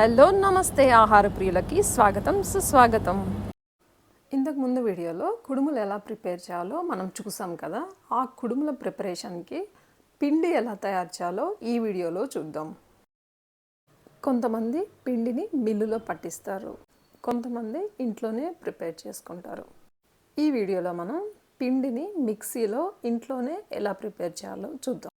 Hello నమస్తే ఆహార ప్రియులకి స్వాగతం సుస్వాగతం. ఇంతకు ముందు వీడియోలో కుడుములు ఎలా ప్రిపేర్ చేయాలో మనం చూసాం కదా ఆ కుడుముల ప్రిపరేషన్కి పిండి ఎలా తయారు చేయాలో ఈ వీడియోలో చూద్దాం. కొంతమంది పిండిని మిల్లులో పట్టిస్తారు కొంతమంది ఇంట్లోనే ప్రిపేర్ చేసుకుంటారు. ఈ వీడియోలో మనం పిండిని మిక్సీలో ఇంట్లోనే ఎలా ప్రిపేర్ చేయాలో చూద్దాం.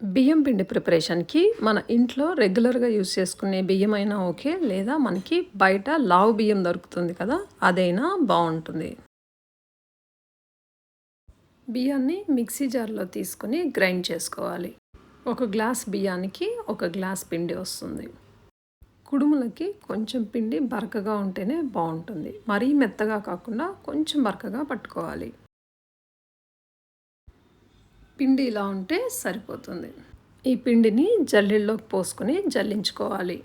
బియ్యం పిండి ప్రిపరేషన్కి మన ఇంట్లో రెగ్యులర్గా యూస్ చేసుకునే బియ్యం అయినా ఓకే లేదా మనకి బయట లావు బియ్యం దొరుకుతుంది కదా అదైనా బాగుంటుంది బియ్యాన్ని మిక్సీ జార్లో తీసుకుని గ్రైండ్ చేసుకోవాలి. ఒక గ్లాస్ బియ్యానికి ఒక గ్లాస్ పిండి వస్తుంది. కుడుములకి కొంచెం పిండి బరకగా ఉంటేనే బాగుంటుంది మరీ మెత్తగా కాకుండా కొంచెం బరకగా పట్టుకోవాలి. పిండి ఇలా ఉంటే సరిపోతుంది. ఈ పిండిని జల్లెల్లోకి పోసుకొని జల్లించుకోవాలి.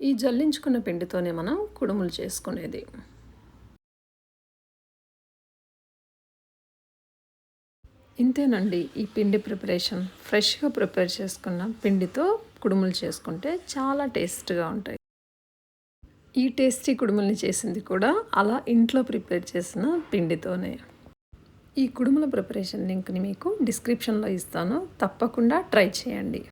ఈ జల్లించుకున్న పిండితోనే మనం కుడుములు చేసుకునేది. ఇంతేనండి ఈ పిండి ప్రిపరేషన్. ఫ్రెష్గా ప్రిపేర్ చేసుకున్న పిండితో కుడుములు చేసుకుంటే చాలా టేస్ట్గా ఉంటాయి. ఈ టేస్టీ కుడుముల్ని చేసింది కూడా అలా ఇంట్లో ప్రిపేర్ చేసిన పిండితోనే. ఈ కుడుముల ప్రిపరేషన్ లింక్ని మీకు డిస్క్రిప్షన్లో ఇస్తాను. తప్పకుండా ట్రై చేయండి.